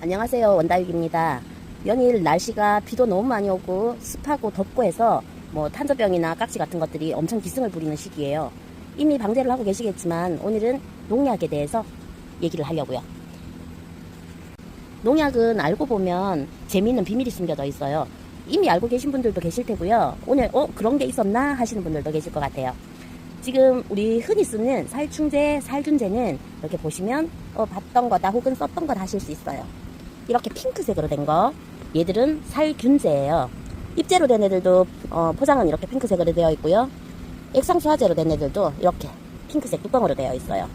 안녕하세요 원다육입니다. 연일 날씨가 비도 너무 많이 오고 습하고 덥고 해서 뭐 탄저병이나 깍지 같은 것들이 엄청 기승을 부리는 시기예요. 이미 방제를 하고 계시겠지만 오늘은 농약에 대해서 얘기를 하려고요. 농약은 알고 보면 재미있는 비밀이 숨겨져 있어요. 이미 알고 계신 분들도 계실 테고요. 오늘 어 그런 게 있었나 하시는 분들도 계실 것 같아요. 지금 우리 흔히 쓰는 살충제, 살균제는 이렇게 보시면 어, 봤던 거다 혹은 썼던 거다 하실 수 있어요. 이렇게 핑크색으로 된 거. 얘들은 살균제예요. 입제로 된 애들도 어, 포장은 이렇게 핑크색으로 되어 있고요. 액상수화제로 된 애들도 이렇게 핑크색 뚜껑으로 되어 있어요.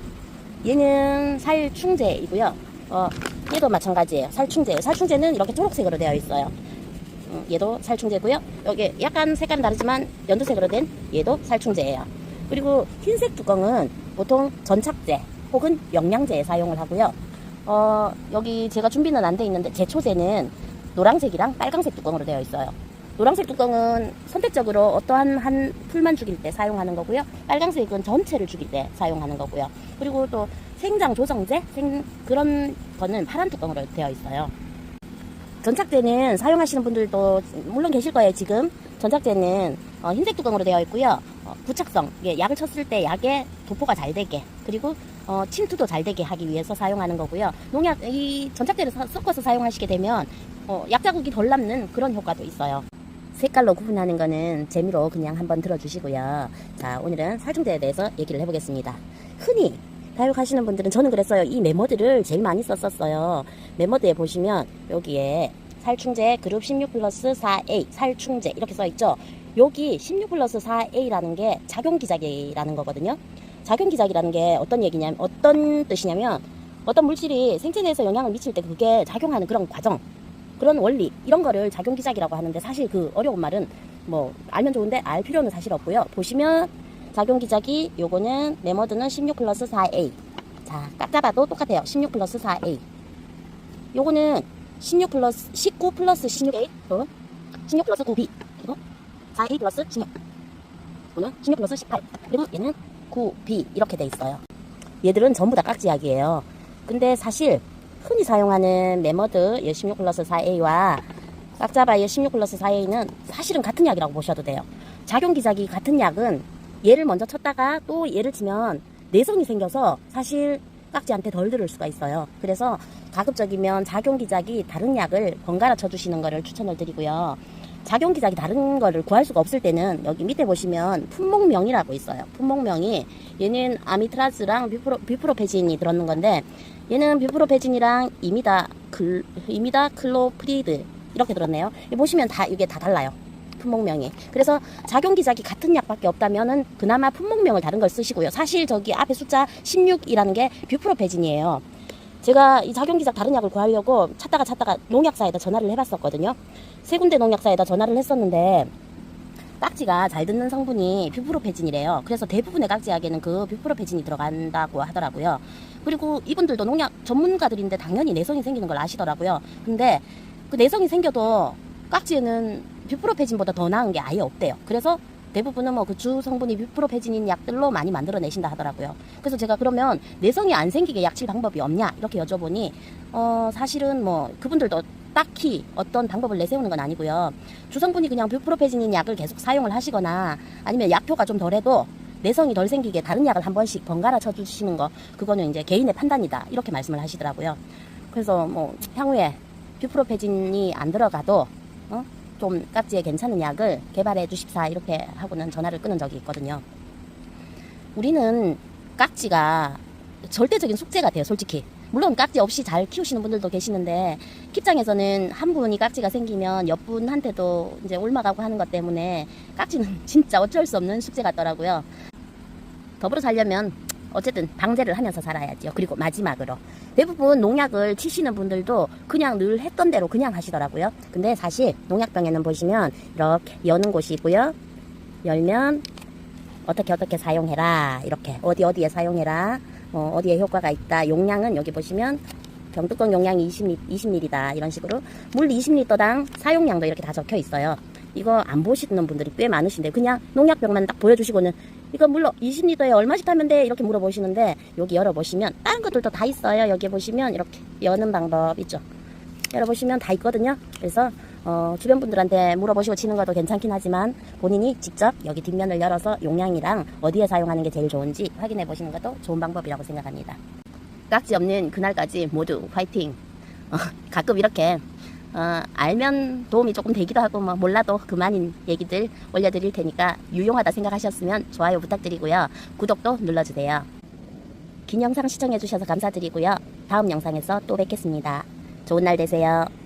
얘는 살충제이고요. 어, 얘도 마찬가지예요. 살충제. 살충제는 이렇게 초록색으로 되어 있어요. 음, 얘도 살충제고요. 여기 약간 색깔은 다르지만 연두색으로 된 얘도 살충제예요. 그리고 흰색 뚜껑은 보통 전착제 혹은 영양제에 사용을 하고요. 어, 여기 제가 준비는 안 돼 있는데 제초제는 노란색이랑 빨강색 뚜껑으로 되어 있어요. 노란색 뚜껑은 선택적으로 어떠한 한 풀만 죽일 때 사용하는 거고요. 빨강색은 전체를 죽일 때 사용하는 거고요. 그리고 또 생장 조성제 생, 그런 거는 파란 뚜껑으로 되어 있어요. 전착제는 사용하시는 분들도 물론 계실 거예요 지금 전착제는 어, 흰색 뚜껑으로 되어 있고요 어, 부착성 예, 약을 쳤을 때 약에 도포가 잘 되게 그리고 어, 침투도 잘 되게 하기 위해서 사용하는 거고요 농약 이 전착제를 사- 섞어서 사용하시게 되면 어, 약 자국이 덜 남는 그런 효과도 있어요 색깔로 구분하는 거는 재미로 그냥 한번 들어주시고요 자 오늘은 살충제에 대해서 얘기를 해보겠습니다 흔히 다육하시는 분들은 저는 그랬어요. 이 메모들을 제일 많이 썼었어요. 메모드에 보시면 여기에 살충제 그룹 16 플러스 4A 살충제 이렇게 써 있죠. 여기 16 플러스 4A라는 게 작용기작이라는 거거든요. 작용기작이라는 게 어떤 얘기냐면 어떤 뜻이냐면 어떤 물질이 생체 내에서 영향을 미칠 때 그게 작용하는 그런 과정 그런 원리 이런 거를 작용기작이라고 하는데 사실 그 어려운 말은 뭐 알면 좋은데 알 필요는 사실 없고요. 보시면 작용기작이 요거는 메모드는 16 플러스 4A 자 깎아봐도 똑같아요 16 플러스 4A 요거는 16 플러스 19 플러스 16A 어? 16 플러스 9B 그리고 4A 플러스 16 이거는 16 플러스 18 그리고 얘는 9B 이렇게 돼 있어요. 얘들은 전부 다 깍지약이에요. 근데 사실 흔히 사용하는 메모드 16 플러스 4A와 깍자바의 16 플러스 4A는 사실은 같은 약이라고 보셔도 돼요. 작용기작이 같은 약은 얘를 먼저 쳤다가 또 얘를 치면 내성이 생겨서 사실 깍지한테 덜 들을 수가 있어요. 그래서 가급적이면 작용기작이 다른 약을 번갈아 쳐주시는 거를 추천을 드리고요. 작용 기작이 다른 거를 구할 수가 없을 때는 여기 밑에 보시면 품목명이라고 있어요. 품목명이 얘는 아미트라즈랑 뷰프로, 뷰프로페진이 들었는 건데 얘는 뷰프로페진이랑 이미다 클, 이미다 클로프리드 이렇게 들었네요. 이 보시면 다 이게 다 달라요. 품목명이. 그래서 작용 기작이 같은 약밖에 없다면은 그나마 품목명을 다른 걸 쓰시고요. 사실 저기 앞에 숫자 16이라는 게 뷰프로페진이에요. 제가 이 작용기작 다른 약을 구하려고 찾다가 찾다가 농약사에다 전화를 해봤었거든요. 세 군데 농약사에다 전화를 했었는데 깍지가 잘 듣는 성분이 뷰프로페진이래요. 그래서 대부분의 깍지약에는 그 뷰프로페진이 들어간다고 하더라고요. 그리고 이분들도 농약 전문가들인데 당연히 내성이 생기는 걸 아시더라고요. 근데 그 내성이 생겨도 깍지에는 뷰프로페진보다 더 나은 게 아예 없대요. 그래서 대부분은 뭐 그 주 성분이 뷰프로페진인 약들로 많이 만들어내신다 하더라고요. 그래서 제가 그러면 내성이 안 생기게 약칠 방법이 없냐 이렇게 여쭤보니 어 사실은 뭐 그분들도 딱히 어떤 방법을 내세우는 건 아니고요. 주성분이 그냥 뷰프로페진인 약을 계속 사용을 하시거나 아니면 약효가 좀 덜해도 내성이 덜 생기게 다른 약을 한 번씩 번갈아 쳐주시는 거 그거는 이제 개인의 판단이다 이렇게 말씀을 하시더라고요. 그래서 뭐 향후에 뷰프로페진이 안 들어가도 어? 좀 깍지에 괜찮은 약을 개발해 주십사 이렇게 하고는 전화를 끊은 적이 있거든요. 우리는 깍지가 절대적인 숙제가 돼요, 솔직히. 물론 깍지 없이 잘 키우시는 분들도 계시는데 킵장에서는 한 분이 깍지가 생기면 옆 분한테도 이제 옮아가고 하는 것 때문에 깍지는 진짜 어쩔 수 없는 숙제 같더라고요. 더불어 살려면 어쨌든 방제를 하면서 살아야지요. 그리고 마지막으로 대부분 농약을 치시는 분들도 그냥 늘 했던 대로 그냥 하시더라고요. 근데 사실 농약병에는 보시면 이렇게 여는 곳이 있고요. 열면 어떻게 어떻게 사용해라 이렇게 어디 어디에 사용해라 어, 어디에 효과가 있다 용량은 여기 보시면 병뚜껑 용량이 20, 20ml다 이런 식으로 물 20리터당 사용량도 이렇게 다 적혀 있어요 이거 안 보시는 분들이 꽤 많으신데 그냥 농약병만 딱 보여주시고는 이거 물로 20리터에 얼마씩 타면 돼 이렇게 물어보시는데 여기 열어보시면 다른 것들도 다 있어요 여기 보시면 이렇게 여는 방법 있죠 열어보시면 다 있거든요. 그래서 어, 주변 분들한테 물어보시고 치는 것도 괜찮긴 하지만 본인이 직접 여기 뒷면을 열어서 용량이랑 어디에 사용하는 게 제일 좋은지 확인해 보시는 것도 좋은 방법이라고 생각합니다. 깍지 없는 그날까지 모두 화이팅! 어, 가끔 이렇게 어, 알면 도움이 조금 되기도 하고 뭐 몰라도 그만인 얘기들 올려드릴 테니까 유용하다 생각하셨으면 좋아요 부탁드리고요. 구독도 눌러주세요. 긴 영상 시청해주셔서 감사드리고요. 다음 영상에서 또 뵙겠습니다. 좋은 날 되세요.